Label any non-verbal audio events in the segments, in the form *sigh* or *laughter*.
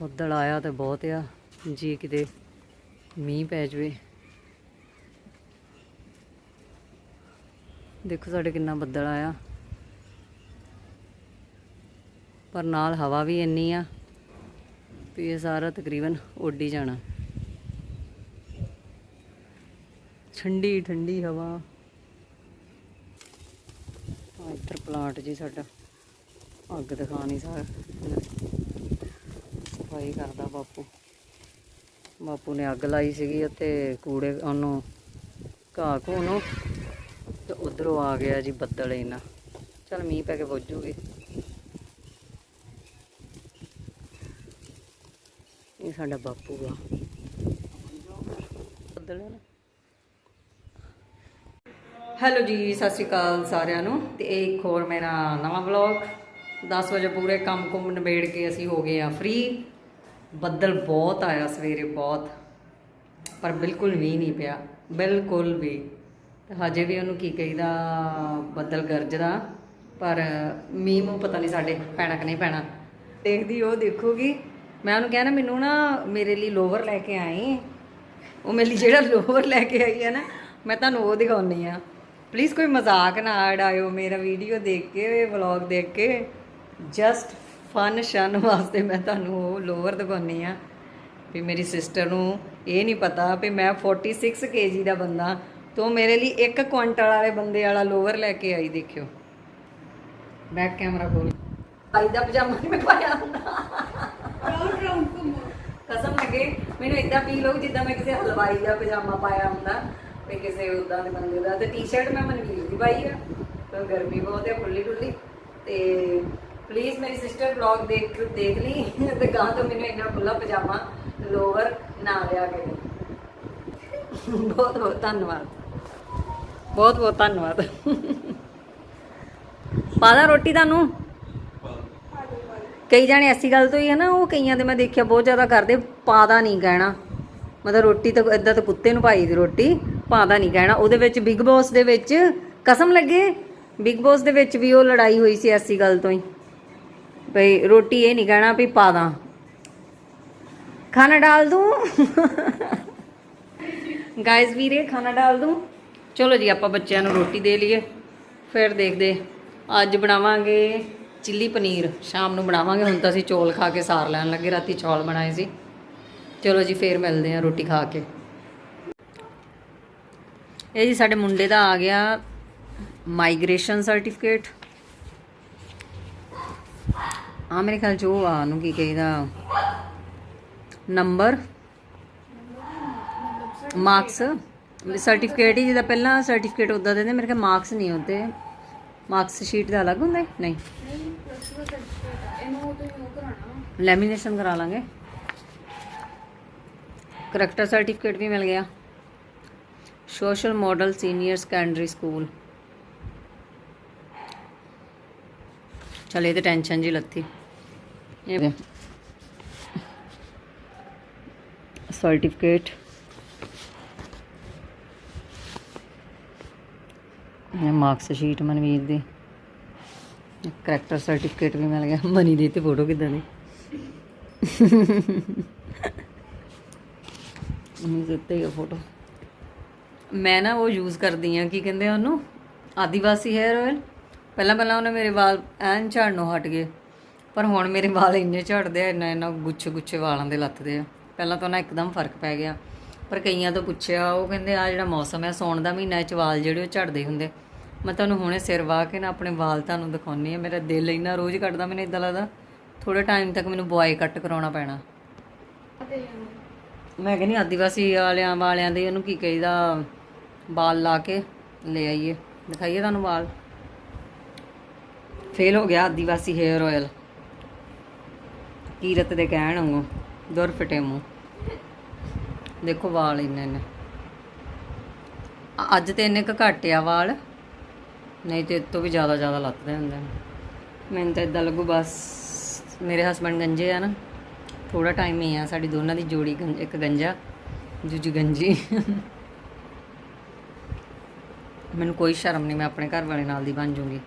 ਬੱਦਲ ਆਇਆ ਤੇ ਬਹੁਤ ਆ। ਜੀ ਕਿਤੇ ਮੀਂਹ ਪੈ ਜਵੇ। ਦੇਖੋ ਸਾਡੇ ਕਿੰਨਾ ਬੱਦਲ ਆਇਆ। ਪਰ ਨਾਲ ਹਵਾ ਵੀ ਇੰਨੀ ਆ ਵੀ ਇਹ ਸਾਰਾ ਤਕਰੀਬਨ ਉੱਡ ਹੀ ਜਾਣਾ। ਠੰਡੀ ਠੰਡੀ ਹਵਾ। ਆ ਇੱਧਰ ਪਲਾਂਟ ਜੀ ਸਾਡਾ। ਅੱਗ ਦਿਖਾ ਨਹੀਂ ਸਾਰ ਸਫ਼ਾਈ ਕਰਦਾ ਬਾਪੂ। ਬਾਪੂ ਨੇ ਅੱਗ ਲਾਈ ਸੀਗੀ ਤੇ ਕੂੜੇ ਉਹਨੂੰ ਘਾਹ ਘੂ ਨੂੰ ਤੇ ਉਧਰੋਂ ਆ ਗਿਆ ਜੀ ਬੱਦਲ ਇਹਨਾਂ ਚਲ ਮੀਂਹ ਪੈ ਕੇ ਬੁੱਝੂਗੀ ਇਹ ਸਾਡਾ ਬਾਪੂ ਆ। ਬੱਦਲ ਹੈ ਹੈਲੋ ਜੀ, ਸਤਿ ਸ਼੍ਰੀ ਅਕਾਲ ਸਾਰਿਆਂ ਨੂੰ। ਤੇ ਇਹ ਇੱਕ ਹੋਰ ਮੇਰਾ ਨਵਾਂ ਵਲੌਗ। 10 ਵਜੇ ਪੂਰੇ ਕੰਮ ਕੁੰਮ ਨਿਬੇੜ ਕੇ ਅਸੀਂ ਹੋ ਗਏ ਆ ਫ੍ਰੀ ਬੱਦਲ ਬਹੁਤ ਆਇਆ ਸਵੇਰੇ ਬਹੁਤ, ਪਰ ਬਿਲਕੁਲ ਵੀ ਨਹੀਂ ਪਿਆ, ਬਿਲਕੁਲ ਵੀ। ਹਜੇ ਵੀ ਉਹਨੂੰ ਕੀ ਕਹੀਦਾ, ਬੱਦਲ ਗਰਜਦਾ, ਪਰ ਮੀਂਹ ਮੂੰਹ ਪਤਾ ਨਹੀਂ ਸਾਡੇ ਪੈਣਾ ਕਿ ਨਹੀਂ ਪੈਣਾ। ਦੇਖਦੀ ਉਹ ਦੇਖੂਗੀ। ਮੈਂ ਉਹਨੂੰ ਕਿਹਾ ਨਾ, ਮੈਨੂੰ ਨਾ ਮੇਰੇ ਲਈ ਲੋਵਰ ਲੈ ਕੇ ਆਈ। ਉਹ ਮੇਰੇ ਲਈ ਜਿਹੜਾ ਲੋਵਰ ਲੈ ਕੇ ਆਈ ਹੈ ਨਾ, ਮੈਂ ਤੁਹਾਨੂੰ ਉਹ ਦਿਖਾਉਣੀ ਆ ਪਲੀਜ਼ ਕੋਈ ਮਜ਼ਾਕ ਨਾ ਆਇਓ ਮੇਰਾ ਵੀਡੀਓ ਦੇਖ ਕੇ ਵਲੌਗ ਦੇਖ ਕੇ। ਜਸਟ ਫਨ ਸ਼ਨ ਵਾਸਤੇ ਮੈਂ ਤੁਹਾਨੂੰ ਉਹ ਲੋਅਰ ਦਿਖਾਉਣੀ ਆ ਵੀ ਮੇਰੀ ਸਿਸਟਰ ਨੂੰ ਇਹ ਨਹੀਂ ਪਤਾ ਵੀ ਮੈਂ 46 ਕੇਜੀ ਦਾ ਬੰਦਾ ਤੋਂ ਮੇਰੇ ਲਈ 1 ਕੁਇੰਟਲ ਵਾਲੇ ਬੰਦੇ ਵਾਲਾ ਲੋਅਰ ਲੈ ਕੇ ਆਈ ਦੇਖਿਓ। ਬੈਕ ਕੈਮਰਾ ਖੋਲ। ਭਾਈ ਦਾ ਪਜਾਮਾ ਨਹੀਂ ਮੈਂ ਪਾਇਆ ਹੁੰਦਾ। ਕਸਮ ਲੱਗੇ, ਮੈਨੂੰ ਇਦਾਂ ਫੀਲ ਹੋ ਜਿੱਦਾਂ ਮੈਂ ਕਿਸੇ ਹਲਵਾਈ ਦਾ ਪਜਾਮਾ ਪਾਇਆ ਹੁੰਦਾ ਵੀ ਕਿਸੇ ਉਦਾਂ ਦੇ ਬੰਦੇ ਦਾ। ਤੇ ਟੀ-ਸ਼ਰਟ ਮੈਂ ਮਨਵੀਰ ਦੀ ਪਾਈ ਆ। ਤਾਂ ਗਰਮੀ ਬਹੁਤ ਹੈ ਖੁੱਲੀ ਖੁੱਲੀ ਤੇ ਪਲੀਜ਼ ਮੇਰੀ ਸਿਸਟਰ ਵਲੌਗ ਦੇਖ ਦੇਖ ਲਈ। ਤੇ ਗਾਂ ਤੋਂ ਮੈਨੂੰ ਇੰਨਾ ਖੁੱਲਾ ਪਜਾਮਾ ਲੋਵਰ ਨਾ ਲਿਆ ਕੇ ਬਹੁਤ ਬਹੁਤ ਧੰਨਵਾਦ। ਬਹੁਤ ਬਹੁਤ ਧੰਨਵਾਦ। ਪਾਦਾ ਰੋਟੀ ਤੁਹਾਨੂੰ? ਕਈ ਜਾਣੇ ਐਸੀ ਗੱਲ ਤੋਂ ਹੀ ਹੈ ਨਾ, ਉਹ ਕਈਆਂ ਦੇ ਮੈਂ ਦੇਖਿਆ ਬਹੁਤ ਜ਼ਿਆਦਾ ਕਰਦੇ ਪਾਦਾ ਨਹੀਂ ਕਹਿਣਾ। ਮਤਲਬ ਰੋਟੀ ਤਾਂ ਇਦਾਂ ਤਾਂ ਕੁੱਤੇ ਨੂੰ ਪਾਈ ਦੀ ਰੋਟੀ ਪਾਦਾ ਨਹੀਂ ਕਹਿਣਾ। ਉਹਦੇ ਵਿੱਚ ਬਿਗ ਬੌਸ ਦੇ ਵਿੱਚ ਕਸਮ ਲੱਗੇ? ਬਿਗ ਬੌਸ ਦੇ ਵਿੱਚ ਵੀ ਉਹ ਲੜਾਈ ਹੋਈ ਸੀ ਐਸੀ ਗੱਲ ਤੋਂ ਹੀ। ਭਈ ਰੋਟੀ ਇਹ ਨਹੀਂ ਕਹਿਣਾ ਵੀ ਪਾ ਦਾਂ। ਖਾਣਾ ਡਾਲ ਦੂੰ। ਗਾਇਸ ਵੀਰੇ, ਖਾਣਾ ਡਾਲ ਦੂੰ। ਚਲੋ ਜੀ, ਆਪਾਂ ਬੱਚਿਆਂ ਨੂੰ ਰੋਟੀ ਦੇ ਲਈਏ। ਫਿਰ ਦੇਖਦੇ। ਅੱਜ ਬਣਾਵਾਂਗੇ ਚਿੱਲੀ ਪਨੀਰ। ਸ਼ਾਮ ਨੂੰ ਬਣਾਵਾਂਗੇ। ਹੁਣ ਤਾਂ ਅਸੀਂ ਚੌਲ ਖਾ ਕੇ ਸਾਰ ਲੈਣ ਲੱਗੇ। ਰਾਤੀ ਚੌਲ ਬਣਾਏ ਸੀ। ਚਲੋ ਜੀ, ਫੇਰ ਮਿਲਦੇ ਹਾਂ ਰੋਟੀ ਖਾ ਕੇ। ਇਹ ਜੀ, ਸਾਡੇ ਮੁੰਡੇ ਦਾ ਆ ਗਿਆ ਮਾਈਗ੍ਰੇਸ਼ਨ ਸਰਟੀਫਿਕੇਟ ਆ ਮੇਰੇ ਖਿਆਲ ਚ ਉਹ ਆ ਨੂੰ ਕੀ ਕਹੀਦਾ? ਨੰਬਰ ਮਾਰਕਸ ਸਰਟੀਫਿਕੇਟ ਹੀ ਜਿਹਦਾ ਪਹਿਲਾਂ ਸਰਟੀਫਿਕੇਟ ਉਦਾਂ ਦਿੰਦੇ ਮੇਰੇ ਖਿਆਲ ਮਾਰਕਸ ਨਹੀਂ ਹੁੰਦੇ ਮਾਰਕਸ ਸ਼ੀਟ ਦਾ ਅਲੱਗ ਹੁੰਦਾ? ਨਹੀਂ। ਲੈਮੀਨੇਸ਼ਨ ਕਰਾ ਲਾਂਗੇ। ਕਰੈਕਟਰ ਸਰਟੀਫਿਕੇਟ ਵੀ ਮਿਲ ਗਿਆ। Social model senior secondary school ਚਲੇ ਤੇ ਟੈਨਸ਼ਨ ਜੀ ਲੱਥੀ ਇਹ ਸਰਟੀਫਿਕੇਟ। ਮਾਰਕਸ ਸ਼ੀਟ ਮਨਵੀਰ ਦੀ। ਕਰੈਕਟਰ ਸਰਟੀਫਿਕੇਟ ਵੀ ਮਿਲ ਗਿਆ। ਮਨੀ ਦੀ ਤੇ ਫੋਟੋ ਕਿਦਾਂ ਦੀ? ਮਨੀ ਦੇ ਤੇ ਫੋਟੋ। ਮੈਂ ਨਾ ਉਹ ਯੂਜ਼ ਕਰਦੀ ਆ, ਕੀ ਕਹਿੰਦੇ ਉਹਨੂੰ? ਆਦੀਵਾਸੀ ਹੈਅਰ ਆਇਲ ਪਹਿਲਾਂ ਪਹਿਲਾਂ ਉਹਨੇ ਮੇਰੇ ਵਾਲ ਐਨ ਝੜਨੋਂ ਹਟ ਗਏ। ਪਰ ਹੁਣ ਮੇਰੇ ਵਾਲ ਇੰਨੇ ਝੜਦੇ ਆ, ਇੰਨਾ ਇੰਨਾ ਗੁੱਛੇ ਗੁੱਛੇ ਵਾਲਾਂ ਦੇ ਲੱਥਦੇ ਆ। ਪਹਿਲਾਂ ਤਾਂ ਨਾ ਇੱਕਦਮ ਫ਼ਰਕ ਪੈ ਗਿਆ। ਪਰ ਕਈਆਂ ਤੋਂ ਪੁੱਛਿਆ, ਉਹ ਕਹਿੰਦੇ ਆ ਜਿਹੜਾ ਮੌਸਮ ਹੈ, ਸੌਣ ਦਾ ਮਹੀਨਾ ਚ ਵਾਲ ਜਿਹੜੇ ਉਹ ਝੜਦੇ ਹੁੰਦੇ। ਮੈਂ ਤੁਹਾਨੂੰ ਹੁਣੇ ਸਿਰ ਵਾਹ ਕੇ ਨਾ ਆਪਣੇ ਵਾਲ ਤੁਹਾਨੂੰ ਦਿਖਾਉਣੀ ਆ ਮੇਰਾ ਦਿਲ ਇੰਨਾ ਰੋਜ਼ ਕੱਟਦਾ ਮੈਨੂੰ ਇਦਾਂ ਲੱਗਦਾ ਥੋੜੇ ਟਾਈਮ ਤੱਕ ਮੈਨੂੰ ਬੁਆਏ ਕੱਟ ਕਰਾਉਣਾ ਪੈਣਾ। ਮੈਂ ਕਹਿੰਦੀ, ਆਦੀਵਾਸੀ ਵਾਲਿਆਂ ਵਾਲਿਆਂ ਦੇ ਉਹਨੂੰ ਕੀ ਕਹੀਦਾ? ਵਾਲ ਲਾ ਕੇ ਲੈ ਆਈਏ। ਦਿਖਾਈਏ ਤੁਹਾਨੂੰ ਵਾਲ? ਫੇਲ ਹੋ ਗਿਆ ਆਦੀਵਾਸੀ ਹੇਅਰ ਆਇਲ ਕੀਰਤ ਦੇ ਕਹਿਣ ਵਾਂਗੂ, ਦੁਰ ਫਟੇ ਮੂੰਹ। ਦੇਖੋ ਵਾਲ ਇੰਨੇ ਨੇ। ਅੱਜ ਤੇ ਇੰਨੇ ਕੁ ਘੱਟ ਆ ਵਾਲ, ਨਹੀਂ ਤੇ ਇਹ ਤੋਂ ਵੀ ਜ਼ਿਆਦਾ ਜ਼ਿਆਦਾ ਲੱਤਦੇ ਹੁੰਦੇ ਨੇ। ਮੈਨੂੰ ਤਾਂ ਇਦਾਂ ਲੱਗੂ ਬਸ ਮੇਰੇ ਹਸਬੰਡ ਗੰਜੇ ਆ ਨਾ ਥੋੜਾ ਟਾਈਮ ਹੀ ਆ ਸਾਡੀ ਦੋਨਾਂ ਦੀ ਜੋੜੀ ਗੰਜ- ਇੱਕ ਗੰਜਾ, ਦੂਜੀ ਗੰਜੀ। ਮੈਨੂੰ ਕੋਈ ਸ਼ਰਮ ਨਹੀਂ, ਮੈਂ ਆਪਣੇ ਘਰ ਵਾਲੇ ਨਾਲ ਦੀ ਬਣ ਜੂਗੀ।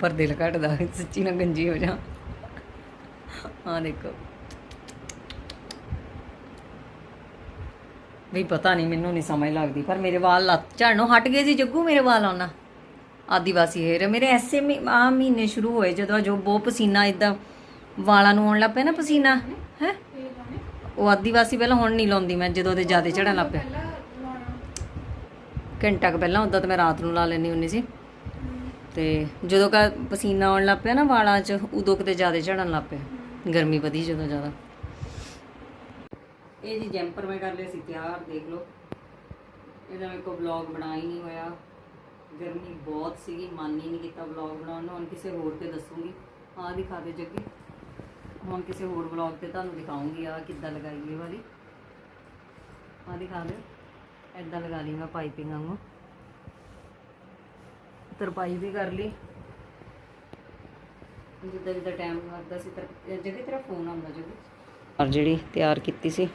ਪਰ ਦਿਲ ਘਟਦਾ, ਸੱਚੀ ਨਾ ਗੰਜੀ ਹੋ ਜਾ ਆ ਦੇਖੋ। ਵੀ ਪਤਾ ਨਹੀਂ, ਮੈਨੂੰ ਨਹੀਂ ਸਮਝ ਲੱਗਦੀ, ਪਰ ਮੇਰੇ ਵਾਲ ਝੜਨੋਂ ਹਟ ਗਏ ਸੀ, ਜੱਗੂ, ਮੇਰੇ ਵਾਲ ਆਉਣਾ। ਆਦੀਵਾਸੀ ਹੇਅਰ ਮੇਰੇ ਐਸੇ ਮੀ- ਮਹੀਨੇ ਸ਼ੁਰੂ ਹੋਏ, ਜਦੋਂ ਜੋ ਬਹੁਤ ਪਸੀਨਾ ਇਦਾਂ ਵਾਲਾਂ ਨੂੰ ਆਉਣ ਲੱਗ ਪਿਆ ਨਾ ਪਸੀਨਾ, ਹੈ? ਉਹ ਆਦੀਵਾਸੀ ਪਹਿਲਾਂ ਹੁਣ ਨਹੀਂ ਲਾਉਂਦੀ ਮੈਂ, ਜਦੋਂ ਦੇ ਜ਼ਿਆਦਾ ਝੜਨ ਲੱਗ ਪਿਆ ਘੰਟਾ ਕੁ ਪਹਿਲਾਂ ਉਦਾਂ ਤਾਂ ਮੈਂ ਰਾਤ ਨੂੰ ਲਾ ਲੈਣੀ ਹੁੰਦੀ ਸੀ। ਤੇ ਜਦੋਂ ਕਾ ਪਸੀਨਾ ਆਉਣ ਲੱਗ ਪਿਆ ਨਾ ਵਾਲਾਂ 'ਚ, ਉਦੋਂ ਕਿਤੇ ਜ਼ਿਆਦਾ ਝੜਨ ਲੱਗ ਪਿਆ। ਗਰਮੀ ਵਧੀ ਜਦੋਂ ਜ਼ਿਆਦਾ। ਇਹ ਜੀ ਜੈਂਪਰ ਮੈਂ ਕਰ ਲਿਆ ਸੀ, ਤਿਆਰ, ਦੇਖ ਲਓ। ਇਹਦਾ ਮੇਰੇ ਕੋ ਵਲੌਗ ਬਣਾ ਹੀ ਨਹੀਂ ਹੋਇਆ। ਗਰਮੀ ਬਹੁਤ ਸੀਗੀ, ਮਨ ਹੀ ਨਹੀਂ ਕੀਤਾ ਵਲੌਗ ਬਣਾਉਣ ਨੂੰ। ਹੁਣ ਕਿਸੇ ਹੋਰ ਤੇ ਦੱਸੂਗੀ। ਆਹ ਦਿਖਾ ਦੇ ਜੱਗੀ। ਹੁਣ ਕਿਸੇ ਹੋਰ ਵਲੌਗ ਤੇ ਤੁਹਾਨੂੰ ਦਿਖਾਉਂਗੀ ਆ ਕਿੱਦਾਂ ਲਗਾਈ ਇਹ ਵਾਲੀ। ਆਹ ਦਿਖਾ ਦਿਓ। ਐਦਾਂ ਲਗਾ ਲਈ ਮੈਂ ਪਾਈਪਿੰਗ ਵਾਂਗੂ। ਤਰਪਾਈ ਵੀ ਕਰ ਲਈ। ਜਿੱਦਾਂ ਜਿੱਦਾਂ ਟਾਈਮ ਲੱਗਦਾ ਸੀ ਤਰ ਜਗੇ ਤੇਰਾ ਫੋਨ ਆਉਂਦਾ ਜਗੇ ਔਰ ਜਿਹੜੀ ਤਿਆਰ ਕੀਤੀ ਸੀ।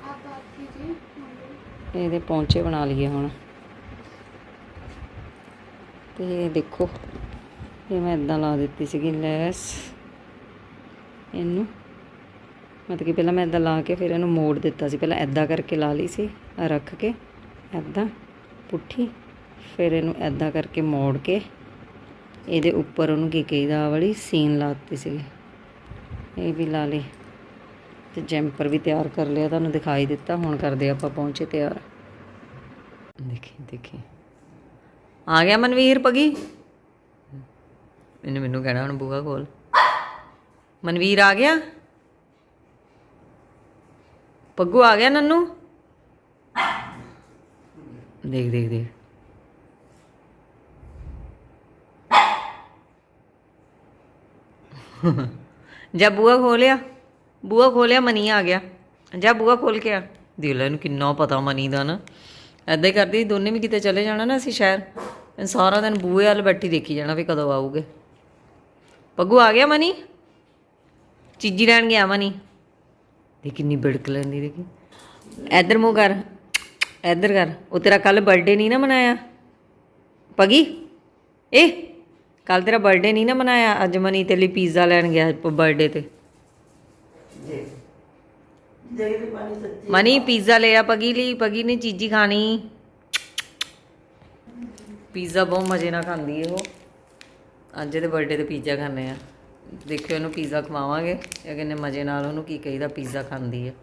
ਇਹਦੇ ਪੌਂਚੇ ਬਣਾ ਲਈਏ ਹੁਣ। ਤੇ ਇਹ ਦੇਖੋ ਇਹ ਮੈਂ ਇਦਾਂ ਲਾ ਦਿੱਤੀ ਸੀਗੀ ਲੈਸ। ਇਹਨੂੰ। ਮਤਲਬ ਕਿ ਪਹਿਲਾਂ ਮੈਂ ਇਦਾਂ ਲਾ ਕੇ ਫਿਰ ਇਹਨੂੰ ਮੋੜ ਦਿੱਤਾ ਸੀ। ਪਹਿਲਾਂ ਇਦਾਂ ਕਰਕੇ ਲਾ ਲਈ ਸੀ ਰੱਖ ਕੇ ਇਦਾਂ ਪੁੱਠੀ ਫਿਰ ਇਹਨੂੰ ਇਦਾਂ ਕਰਕੇ ਮੋੜ ਕੇ ਇਹਦੇ ਉੱਪਰ ਉਹਨੂੰ ਕੀ ਕਹੀਦਾ, ਆਹ ਵਾਲੀ ਸੀਨ ਲਾਤੀ ਸੀ ਇਹ ਵੀ ਲਾ ਲਈ। ਤੇ ਜੈਂਪਰ ਵੀ ਤਿਆਰ ਕਰ ਲਿਆ, ਤੁਹਾਨੂੰ ਦਿਖਾਈ ਦਿੱਤਾ। ਹੁਣ ਕਰਦੇ ਆਪਾਂ ਪਹੁੰਚੇ ਤਿਆਰ। ਦੇਖੀ ਦੇਖੀ। ਆ ਗਿਆ ਮਨਵੀਰ ਪਗੀ? ਇਹਨੇ ਮੈਨੂੰ ਕਹਿਣਾ, ਹੁਣ ਬੂਹਾ ਕੋਲ ਮਨਵੀਰ ਆ ਗਿਆ? ਪੱਗੂ ਆ ਗਿਆ ਨੰਨੂ? ਦੇਖ ਦੇਖ ਦੇਖ। ਜਾ ਬੂਆ ਖੋਲਿਆ ਬੂਆ ਖੋਲਿਆ ਮਨੀ ਆ ਗਿਆ। ਜਾ ਬੂਆ ਖੋਲ ਕੇ ਆ। ਦੇਖ ਲੈ ਇਹਨੂੰ ਕਿੰਨਾ ਪਤਾ ਮਨੀ ਦਾ ਨਾ। ਐਦਾਂ ਹੀ ਕਰਦੀ ਸੀ, ਦੋਨੇ ਵੀ ਕਿਤੇ ਚਲੇ ਜਾਣਾ ਨਾ ਅਸੀਂ ਸ਼ਹਿਰ। ਸਾਰਾ ਦਿਨ ਬੂਏ ਵੱਲ ਬੈਠੀ ਦੇਖੀ ਜਾਣਾ ਵੀ ਕਦੋਂ ਆਊਗੇ। ਪੱਗੂ ਆ ਗਿਆ ਮਨੀ? ਚੀਜੀ ਰਹਿਣ ਗਿਆ ਮਨੀ? ਦੇ ਕਿੰਨੀ ਬਿੜਕ ਲੈਂਦੀ ਦੇਖੀ। ਇੱਧਰ ਮੂੰਹ ਕਰ ਇੱਧਰ ਕਰ। ਉਹ ਤੇਰਾ ਕੱਲ ਬਰਥਡੇ ਨਹੀਂ ਨਾ ਮਨਾਇਆ। ਪਗੀ? ਇਹ? ਕੱਲ ਤੇਰਾ ਬਰਥਡੇ ਨਹੀਂ ਨਾ ਮਨਾਇਆ? ਅੱਜ ਮਨੀ ਤੇ ਲਈ ਪੀਜ਼ਾ ਲੈਣ ਗਿਆ ਬਰਥਡੇ ਤੇ। ਮਨੀ ਪੀਜ਼ਾ ਲਿਆ ਪਗੀ ਲਈ। ਪਗੀ ਨੇ ਚੀਜ਼ੀ ਖਾਣੀ। ਪੀਜ਼ਾ ਬਹੁਤ ਮਜ਼ੇ ਨਾਲ ਖਾਂਦੀ ਹੈ ਉਹ। ਅੱਜ ਇਹਦੇ ਬਰਥਡੇ ਤੇ ਪੀਜ਼ਾ ਖਾਣੇ ਆ। ਦੇਖਿਓ ਇਹਨੂੰ ਪੀਜ਼ਾ ਖਵਾਵਾਂਗੇ। ਇਹ ਕਿੰਨੇ ਮਜ਼ੇ ਨਾਲ ਉਹਨੂੰ ਕੀ ਕਹੀਦਾ ਪੀਜ਼ਾ ਖਾਂਦੀ ਹੈ।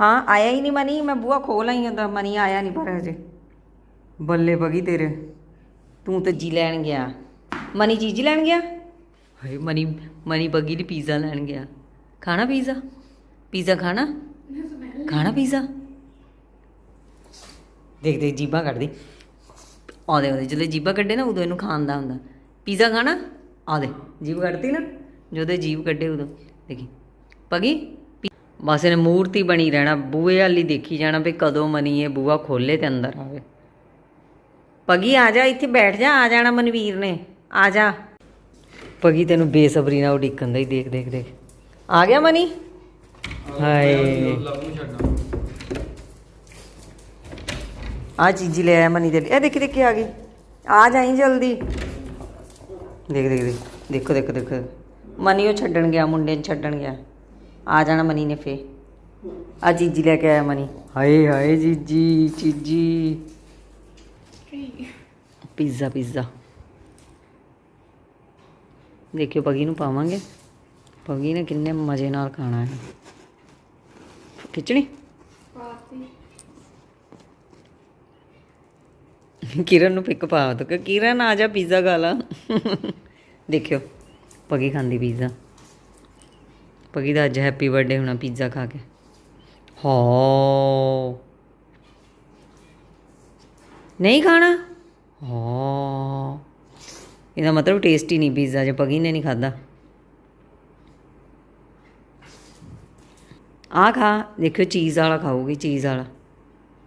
ਹਾਂ ਆਇਆ ਹੀ ਨਹੀਂ ਮਨੀ। ਮੈਂ ਬੂਆ ਖੋਲ ਆਈ ਹਾਂ ਮਨੀ ਆਇਆ ਨਹੀਂ ਪਰ ਹਜੇ। ਬੱਲੇ ਬਗੀ ਤੇਰੇ। ਤੂੰ ਤਾਂ ਜੀ ਲੈਣ ਗਿਆ। ਮਨੀ ਚੀਜ਼ ਲੈਣ ਗਿਆ? ਹਾਏ, ਮਨੀ ਮਨੀ ਬੱਗੀ ਲਈ ਪੀਜ਼ਾ ਲੈਣ ਗਿਆ। ਖਾਣਾ ਪੀਜ਼ਾ? ਪੀਜ਼ਾ ਖਾਣਾ? ਖਾਣਾ ਪੀਜ਼ਾ? ਦੇਖ ਦੇਖ ਜੀਬਾਂ ਕੱਢਦੀ। ਆਦੇ ਆਦੇ ਜਦੋਂ ਜੀਬਾਂ ਕੱਢੇ ਨਾ, ਉਦੋਂ ਇਹਨੂੰ ਖਾਣ ਦਾ ਹੁੰਦਾ। ਪੀਜ਼ਾ ਖਾਣਾ? ਆਦੇ ਜੀਬ ਕੱਢਦੀ ਨਾ। ਜਦੋਂ ਜੀਬ ਕੱਢੇ, ਉਦੋਂ। ਦੇਖੀ। ਪਗੀ ਬਸ ਇਹਨੇ ਮੂਰਤੀ ਬਣੀ ਰਹਿਣਾ, ਬੂਹੇ ਵਾਲੀ ਦੇਖੀ ਜਾਣਾ ਵੀ ਕਦੋਂ ਮਨੀ ਇਹ ਬੂਹਾ ਖੋਲੇ ਤੇ ਅੰਦਰ ਆਵੇ। ਪਗੀ ਆ ਜਾ, ਇੱਥੇ ਬੈਠ ਜਾ, ਆ ਜਾਣਾ ਮਨਵੀਰ ਨੇ, ਆ ਜਾ। ਪਗੀ ਤੈਨੂੰ ਬੇਸਬਰੀ ਨਾਲ ਉਡੀਕਣ ਦਾ ਹੀ, ਦੇਖ ਦੇਖ ਦੇਖ। ਆ ਗਿਆ ਮਨੀ? ਹਾਏ। ਆ ਚੀਜ਼ੀ ਲੈ ਆਇਆ ਮਨੀ ਦੇ ਲਈ। ਇਹ ਦੇਖ ਦੇਖ ਆ ਗਈ। ਆ ਜਾਈ ਜਲਦੀ। ਦੇਖ ਦੇਖ ਦੇਖ। ਦੇਖੋ ਦੇਖੋ ਦੇਖੋ। ਮਨੀ ਉਹ ਛੱਡਣ ਗਿਆ, ਮੁੰਡੇ ਨੂੰ ਛੱਡਣ ਗਿਆ। ਆ ਜਾਣਾ ਮਨੀ ਨੇ ਫੇ ਆ ਚੀਜ਼ੀ ਲੈ ਕੇ ਆਇਆ ਮਨੀ। ਹਾਏ ਹਾਏ ਜੀਜੀ ਚੀਜੀ। ਪੀਜ਼ਾ ਪੀਜ਼ਾ ਦੇਖਿਓ ਪਗੀ ਨੂੰ ਪਾਵਾਂਗੇ। ਪਗੀ ਨੇ ਕਿੰਨੇ ਮਜ਼ੇ ਨਾਲ ਖਾਣਾ ਹੈ। ਖਿਚੜੀ? ਕਿਰਨ ਨੂੰ ਪਿੱਕ ਪਾ ਦੋ ਕਿ ਕਿਰਨ ਆ ਜਾ ਪੀਜ਼ਾ ਖਾ ਲਾ। ਦੇਖਿਓ ਪਗੀ ਖਾਂਦੀ ਪੀਜ਼ਾ ਪਗੀ ਦਾ ਅੱਜ ਹੈਪੀ ਬਰਥਡੇ ਹੋਣਾ ਪੀਜ਼ਾ ਖਾ ਕੇ। ਹੋ। ਨਹੀਂ ਖਾਣਾ? ਹਾਂ। ਇਹਦਾ ਮਤਲਬ ਟੇਸਟੀ ਨਹੀਂ ਪੀਜ਼ਾ ਜੇ ਪਗੀ ਨੇ ਨਹੀਂ ਖਾਦਾ ਆ ਖਾ ਦੇਖਿਓ ਚੀਜ਼ ਵਾਲਾ ਖਾਓਗੇ ਚੀਜ਼ ਵਾਲਾ।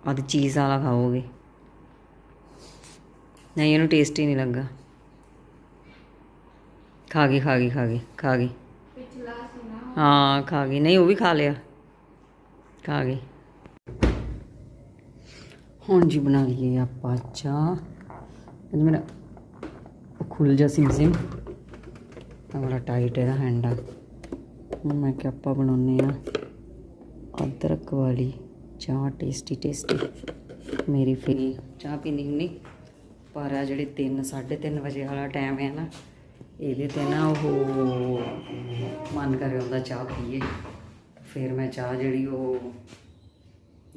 ਆਹ ਤੇ ਚੀਜ਼ ਵਾਲਾ ਖਾਓਗੇ ਨਹੀਂ ਇਹਨੂੰ ਟੇਸਟੀ ਨਹੀਂ ਲੱਗਾ। ਖਾ ਗਈ ਖਾ ਗਈ ਖਾ ਗਈ ਖਾ ਗਈ। ਹਾਂ ਖਾ ਗਈ। ਨਹੀਂ ਉਹ ਵੀ ਖਾ ਲਿਆ। ਖਾ ਗਈ। ਹੁਣ ਜੀ ਬਣਾ ਲਈਏ ਆਪਾਂ ਚਾਹ। ਅੱਜ ਮੇਰਾ ਖੁੱਲ ਜਾ ਸਿਮ ਸਿਮ ਬੜਾ ਟਾਈਟ ਇਹਦਾ ਹੈਂਡਾ ਹੁਣ ਮੈਂ ਕਿ ਆਪਾਂ ਬਣਾਉਨੇ ਆ ਅਦਰਕ ਵਾਲੀ ਚਾਹ ਟੇਸਟੀ ਟੇਸਟੀ ਮੇਰੀ ਫੇਰੀ। ਚਾਹ ਪੀਣੀ ਹੁੰਨੀ ਪਰ ਆ ਜਿਹੜੇ 3 3:30 ਵਜੇ ਵਾਲਾ ਟਾਈਮ ਹੈ ਨਾ, ਇਹਦੇ ਤੇ ਨਾ ਉਹ ਮਨ ਕਰੇ ਹੁੰਦਾ ਚਾਹ ਪੀਏ। ਫਿਰ ਮੈਂ ਚਾਹ ਜਿਹੜੀ ਉਹ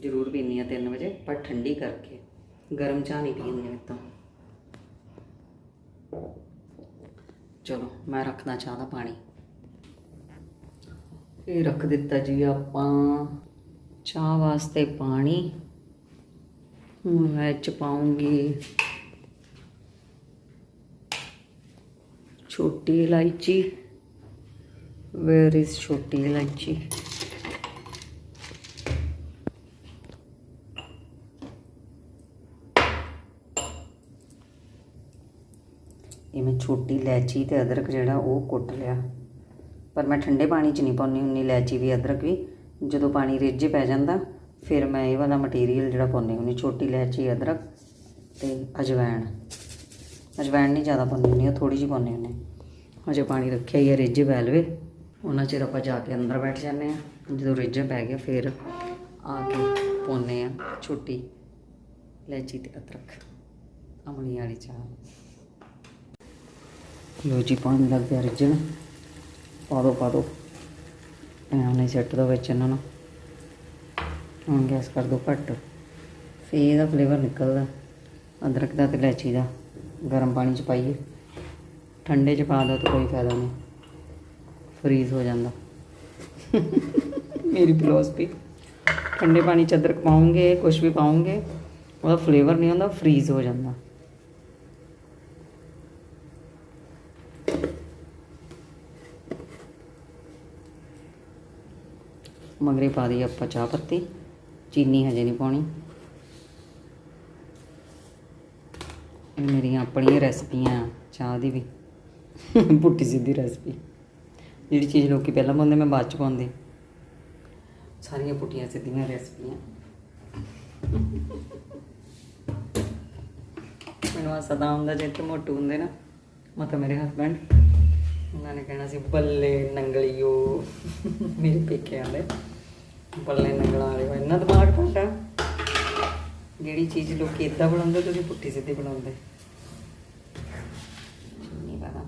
ਜ਼ਰੂਰ ਪੀਂਦੀ ਆ 3 ਵਜੇ, ਪਰ ਠੰਡੀ ਕਰਕੇ। ਗਰਮ ਚਾਹ ਨਹੀਂ ਪੀਂਦੀ ਮੈਂ ਤਾਂ। ਚਲੋ, ਮੈਂ ਰੱਖਦਾ ਚਾਹ ਦਾ ਪਾਣੀ। ਇਹ ਰੱਖ ਦਿੱਤਾ ਜੀ ਆਪਾਂ ਚਾਹ ਵਾਸਤੇ ਪਾਣੀ। ਹੁਣ ਮੈਂ ਚ ਪਾਉਂਗੀ ਛੋਟੀ ਇਲਾਇਚੀ। ਵੇਅਰ ਇਜ਼ ਛੋਟੀ ਇਲਾਇਚੀ? ਇਹ ਮੈਂ ਛੋਟੀ ਇਲਾਇਚੀ ਤੇ ਅਦਰਕ ਜਿਹੜਾ ਉਹ ਕੁੱਟ ਲਿਆ। ਪਰ ਮੈਂ ਠੰਡੇ ਪਾਣੀ 'ਚ ਨਹੀਂ ਪਾਉਣੀ ਹੁੰਨੀ ਇਲਾਇਚੀ ਵੀ, ਅਦਰਕ ਵੀ। ਜਦੋਂ ਪਾਣੀ ਰਿੱਝ ਪੈ ਜਾਂਦਾ, ਫਿਰ ਮੈਂ ਇਹ ਵਾਲਾ ਮਟੀਰੀਅਲ ਜਿਹੜਾ ਪਾਉਣੀ ਹੁੰਨੀ ਛੋਟੀ ਇਲਾਇਚੀ, ਅਦਰਕ ਤੇ ਅਜਵਾਇਣ ਅਜਵਾਇਣ ਨਹੀਂ ਜ਼ਿਆਦਾ ਪਾਉਣੀ ਹੁੰਨੀ ਉਹ ਥੋੜੀ ਜਿਹੀ ਪਾਉਣੀ ਹੁੰਨੀ ਅਜੇ ਪਾਣੀ ਰੱਖਿਆ ਹੀ ਹੈ ਰਿੱਝ ਪੈ ਲਵੇ, ਉਹਨਾਂ ਚਿਰ ਆਪਾਂ ਜਾ ਕੇ ਅੰਦਰ ਬੈਠ ਜਾਂਦੇ ਆ ਜਦੋਂ ਰਿੱਝ ਪੈ ਗਿਆ, ਫਿਰ ਆ ਕੇ ਪਾਉਂਦੇ ਆ ਛੋਟੀ ਇਲਾਇਚੀ ਤੇ ਅਦਰਕ, ਅਮਲੀ ਵਾਲੀ ਚਾਹ। ਲੋ ਜੀ ਪਾਣੀ ਲੱਗ ਗਿਆ ਰਿੱਝਣ। ਪਾ ਦੋ ਪਾ ਦੋ ਇਹਨਾਂ ਨੇ ਸੈੱਟ ਦੋ ਵਿੱਚ ਇਹਨਾਂ ਨੂੰ। ਹੁਣ ਗੈਸ ਕਰ ਦੋ ਘੱਟ। ਫੇਰ ਇਹਦਾ ਫਲੇਵਰ ਨਿਕਲਦਾ। ਅਦਰਕ ਦਾ ਤੇ ਇਲਾਇਚੀ ਦਾ। ਗਰਮ ਪਾਣੀ ਚ ਪਾਈਏ। ਠੰਡੇ ਚ ਪਾ ਦੋ ਤਾਂ ਕੋਈ ਫਾਇਦਾ ਨਹੀਂ। ਫਰੀਜ਼ ਹੋ ਜਾਂਦਾ। ਮੇਰੀ ਫਿਲਾਸਫੀ ਠੰਡੇ ਪਾਣੀ ਚ ਅਦਰਕ ਪਾਉਂਗੇ ਕੁਝ ਵੀ ਪਾਉਂਗੇ, ਉਹਦਾ ਫਲੇਵਰ ਨਹੀਂ ਹੁੰਦਾ ਫਰੀਜ਼ ਹੋ ਜਾਂਦਾ। ਮਗਰੇ ਪਾ ਦਈਏ ਆਪਾਂ ਚਾਹ ਪੱਤੀ। ਚੀਨੀ ਹਜੇ ਨਹੀਂ ਪਾਉਣੀ। ਇਹ ਮੇਰੀਆਂ ਆਪਣੀਆਂ ਰੈਸਪੀਆਂ ਚਾਹ ਦੀ ਵੀ। ਪੁੱਟੀ ਸਿੱਧੀ ਰੈਸਪੀ। ਜਿਹੜੀ ਚੀਜ਼ ਲੋਕੀ ਪਹਿਲਾਂ ਪਾਉਂਦੇ, ਮੈਂ ਬਾਅਦ ਚ ਪਾਉਂਦੀ। ਸਾਰੀਆਂ ਪੁੱਟੀਆਂ ਸਿੱਧੀਆਂ ਰੈਸਪੀਆਂ। ਮੈਨੂੰ ਆ ਸਦਾ ਹੁੰਦਾ ਜੇ ਤੇ ਮੋਟੂ ਹੁੰਦੇ ਨਾ ਮਤਲਬ ਮੇਰੇ ਹਸਬੰਡ ਉਹਨਾਂ ਨੇ ਕਹਿਣਾ ਸੀ, ਬੱਲੇ ਨੰਗਲੀਓ। ਮੇਰੇ ਪੇਕੇ ਆਲੇ ਬੱਲੇ ਨੰਗਲਾਂ ਵਾਲੇ ਵਾ ਇੰਨਾ ਦਿਮਾਗ ਤੁਹਾਡਾ ਜਿਹੜੀ ਚੀਜ਼ ਲੋਕੀ ਇਦਾਂ ਬਣਾਉਂਦੇ ਤੁਸੀਂ ਪੁੱਠੀ ਸਿੱਧੀ ਬਣਾਉਂਦੇ। ਨਹੀਂ ਪਤਾ।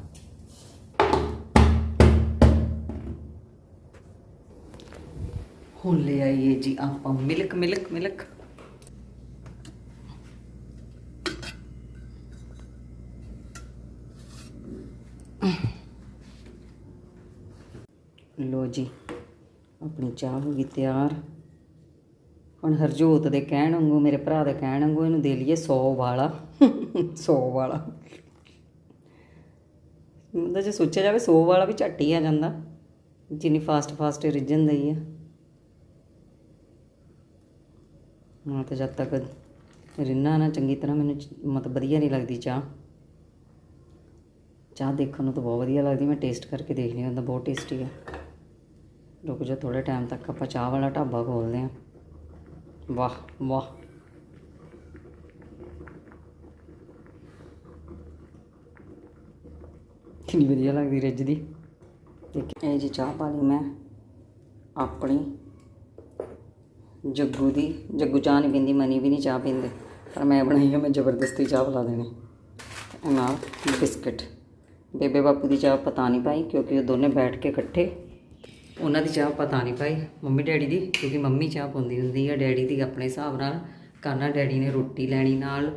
ਹੁਣ ਲੈ ਆਈਏ ਜੀ ਆਪਾਂ ਮਿਲਕ ਮਿਲਕ ਮਿਲਕ। ਲੋ ਜੀ। ਆਪਣੀ ਚਾਹ ਹੋ ਗਈ ਤਿਆਰ। ਹੁਣ ਹਰਜੋਤ ਦੇ ਕਹਿਣ ਵਾਂਗੂ, ਮੇਰੇ ਭਰਾ ਦੇ ਕਹਿਣ ਵਾਂਗੂ ਇਹਨੂੰ ਦੇ ਲਈਏ 100 ਵਾਲਾ। *laughs* 100 ਵਾਲਾ। ਮਤਲਬ ਜੇ ਸੋਚਿਆ ਜਾਵੇ 100 ਵਾਲਾ ਵੀ ਝੱਟ ਹੀ ਆ ਜਾਂਦਾ। ਜਿੰਨੀ ਫਾਸਟ ਫਾਸਟ ਰਿਜਨ ਦਈ ਆ। ਹਾਂ ਤਾਂ ਜਦ ਤੱਕ ਰਿੰਨਾ ਨਾ, ਚੰਗੀ ਤਰ੍ਹਾਂ ਮੈਨੂੰ ਚ- ਮਤਲਬ ਵਧੀਆ ਨਹੀਂ ਲੱਗਦੀ ਚਾਹ। ਚਾਹ ਦੇਖਣ ਨੂੰ ਤਾਂ ਬਹੁਤ ਵਧੀਆ ਲੱਗਦੀ, ਮੈਂ ਟੇਸਟ ਕਰਕੇ ਦੇਖ ਲਈ ਹੁੰਦਾ ਬਹੁਤ ਟੇਸਟੀ ਆ। ਰੁਕ ਜਾ ਥੋੜੇ ਟਾਈਮ ਤੱਕ, ਆਪਾਂ ਚਾਹ ਵਾਲਾ ਢਾਬਾ ਖੋਲਦੇ ਹਾਂ। ਵਾਹ ਵਾਹ। ਕਿੰਨੀ ਵਧੀਆ ਲੱਗਦੀ ਰਿੱਜ ਦੀ। ਦੇਖ, ਇਹ ਜੀ ਚਾਹ ਪਾ ਲਈ ਮੈਂ। ਆਪਣੀ। ਜੱਗੂ ਦੀ। ਜੱਗੂ ਚਾਹ ਨਹੀਂ ਪੀਂਦੀ, ਮਨੀ ਵੀ ਨਹੀਂ ਚਾਹ ਪੀਂਦੇ। ਪਰ ਮੈਂ ਬਣਾਈ ਆ, ਮੈਂ ਜ਼ਬਰਦਸਤੀ ਚਾਹ ਪਿਲਾ ਦੇਣੀ। ਤੇ ਨਾਲ ਬਿਸਕਟ। ਬੇਬੇ ਬਾਪੂ ਦੀ ਚਾਹ ਪਤਾ ਨਹੀਂ ਪਾਈ, ਕਿਉਂਕਿ ਉਹ ਦੋਨੇ ਬੈਠ ਕੇ ਇਕੱਠੇ। ਉਹਨਾਂ ਦੀ ਚਾਹ ਪਤਾ ਨਹੀਂ ਪਾਈ ਮੰਮੀ ਡੈਡੀ ਦੀ, ਕਿਉਂਕਿ ਮੰਮੀ ਚਾਹ ਪਾਉਂਦੀ ਹੁੰਦੀ ਆ, ਡੈਡੀ ਦੀ ਆਪਣੇ ਹਿਸਾਬ ਨਾਲ, ਕਰਨਾ ਡੈਡੀ ਨੇ ਰੋਟੀ ਲੈਣੀ ਨਾਲ,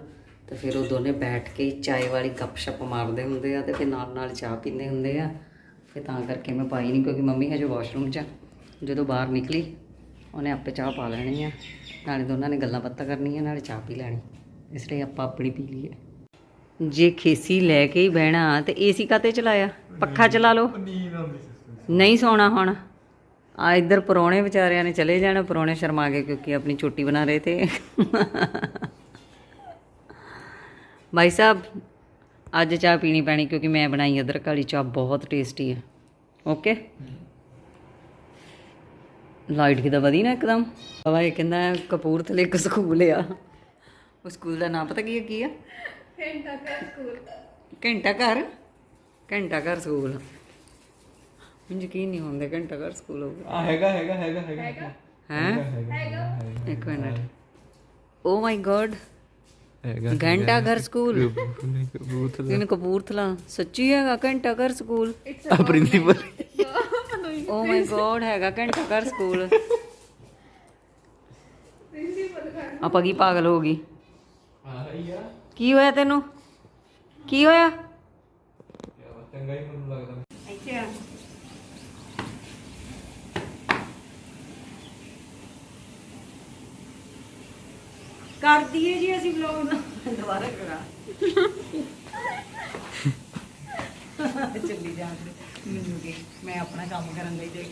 ਤੇ ਫਿਰ ਉਹ ਦੋਨੇ ਬੈਠ ਕੇ ਚਾय ਵਾਲੀ ਗੱਪਸ਼ਪ ਮਾਰਦੇ ਹੁੰਦੇ ਆ ਤੇ ਫਿਰ ਨਾਲ ਨਾਲ ਚਾਹ ਪੀਂਦੇ ਹੁੰਦੇ ਆ। ਫਿਰ ਤਾਂ ਕਰਕੇ ਮੈਂ ਪਾਈ ਨਹੀਂ ਕਿਉਂਕਿ ਮੰਮੀ ਹਜੇ ਵਾਸ਼ਰੂਮ 'ਚ ਆ। ਜਦੋਂ ਬਾਹਰ ਨਿਕਲੀ, ਉਹਨੇ ਆਪੇ ਚਾਹ ਪਾ ਲੈਣੀ ਆ। ਨਾਲੇ ਦੋਨਾਂ ਨੇ ਗੱਲਾਂ ਬਾਤਾਂ ਕਰਨੀਆਂ, ਨਾਲੇ ਚਾਹ ਪੀ ਲੈਣੀ, ਇਸ ਲਈ ਆਪਾਂ ਆਪਣੀ ਪੀ ਲਈਏ। ਜੇ ਖੇਸੀ ਲੈ ਕੇ ਹੀ ਬਹਿਣਾ, ਤੇ ਏਸੀ ਕਾਤੇ ਚਲਾਇਆ? ਪੱਖਾ ਚਲਾ ਲਓ। ਨਹੀਂ ਸੌਣਾ ਹੁਣ। ਆ ਇੱਧਰ ਪਰੋਣੇ ਵਿਚਾਰਿਆਂ ਨੇ ਚਲੇ ਜਾਣਾ ਪਰੋਣੇ ਸ਼ਰਮਾ ਗਏ ਕਿਉਂਕਿ ਆਪਣੀ ਛੁੱਟੀ ਬਣਾ ਰਹੇ ਥੇ ਭਾਈ ਸਾਹਿਬ ਅੱਜ ਚਾਹ ਪੀਣੀ ਪੈਣੀ ਕਿਉਂਕਿ ਮੈਂ ਬਣਾਈ ਅਦਰਕ ਵਾਲੀ ਚਾਹ ਬਹੁਤ ਟੇਸਟੀ ਹੈ ਓਕੇ ਲਾਈਟ ਕਿਦਾ ਵਧੀ ਨਾ ਇੱਕਦਮ। ਬਾਬਾ ਇਹ ਕਹਿੰਦਾ ਕਪੂਰਥਲੇ ਇੱਕ ਸਕੂਲ ਆ। ਉਹ ਸਕੂਲ ਦਾ ਨਾਮ ਪਤਾ ਕੀ ਹੈ ਕੀ ਆ? ਘੰਟਾ ਘਰ ਸਕੂਲ। ਘੰਟਾ ਘਰ? ਘੰਟਾ ਘਰ ਸਕੂਲ। ਮੈਨੂੰ ਯਕੀਨ ਨਹੀਂ ਹੁੰਦਾ ਘੰਟਾ ਘਰ ਸਕੂਲ ਹੋਊਗਾ। ਆ ਹੈਗਾ ਹੈਗਾ ਹੈਗਾ ਹੈਗਾ। ਹੈ? ਹੈਗਾ ਇੱਕ ਮਿੰਟ। ਓ ਮਾਈ ਗॉड ਹੈਗਾ ਘੰਟਾ ਘਰ ਸਕੂਲ ਬੂਥ ਇਨ ਕਪੂਰਥਲਾ ਸੱਚੀ ਹੈਗਾ ਘੰਟਾ ਘਰ ਸਕੂਲ ਆ ਪ੍ਰਿੰਸੀਪਲ। ਓ ਮਾਈ ਗॉड ਹੈਗਾ ਘੰਟਾ ਘਰ ਸਕੂਲ ਆਪਾਂ ਕੀ ਪਾਗਲ ਹੋ ਗਈ? ਆ ਰਹੀ ਆ। ਕੀ ਹੋਇਆ ਤੈਨੂੰ? ਕੀ ਹੋਇਆ? ਚੰਗਾ ਹੀ ਮੈਨੂੰ ਲੱਗਦਾ। ਇੱਥੇ ਕਰ ਦਈਏ ਜੀ ਅਸੀਂ ਵਲੌਗ ਦੁਬਾਰਾ ਕਰਾ। ਚੱਲੀ ਜਾਂਦੇ ਮੈਨੂੰ ਕੀ ਮੈਂ ਆਪਣਾ ਕੰਮ ਕਰਨ ਲਈ ਤੇ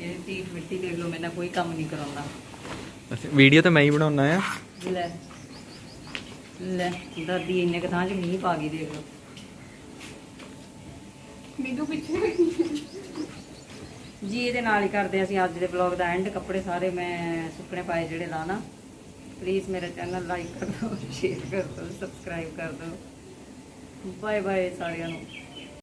ਇਹ ਤੀਟ ਮਿੱਟੀ ਦੇਖ ਲਓ ਮੈਨਾਂ ਕੋਈ ਕੰਮ ਨਹੀਂ ਕਰਾਉਂਦਾ। ਵੀਡੀਓ ਤਾਂ ਮੈਂ ਹੀ ਬਣਾਉਣਾ ਆ। ਲੈ ਲੈ ਦਾਦੀ ਇੰਨੇ ਕੁ ਥਾਂ 'ਚ ਮੀਂਹ ਪਾ ਗਈ ਦੇਖ ਲਓ। ਮੀਦੂ ਪਿੱਛੇ ਜੀ ਇਹਦੇ ਨਾਲ ਹੀ ਕਰਦੇ ਅਸੀਂ ਅੱਜ ਦੇ ਵਲੌਗ ਦਾ ਐਂਡ ਕੱਪੜੇ ਸਾਰੇ ਮੈਂ ਸੁੱਕਣੇ ਪਾਏ ਜਿਹੜੇ ਲਾਣਾ ਪਲੀਜ਼ ਮੇਰਾ ਚੈਨਲ ਲਾਈਕ ਕਰ ਦਿਓ ਸ਼ੇਅਰ ਕਰ ਦਿਓ ਸਬਸਕ੍ਰਾਈਬ ਕਰ ਦਿਓ। ਬਾਏ ਬਾਏ ਸਾਰਿਆਂ ਨੂੰ।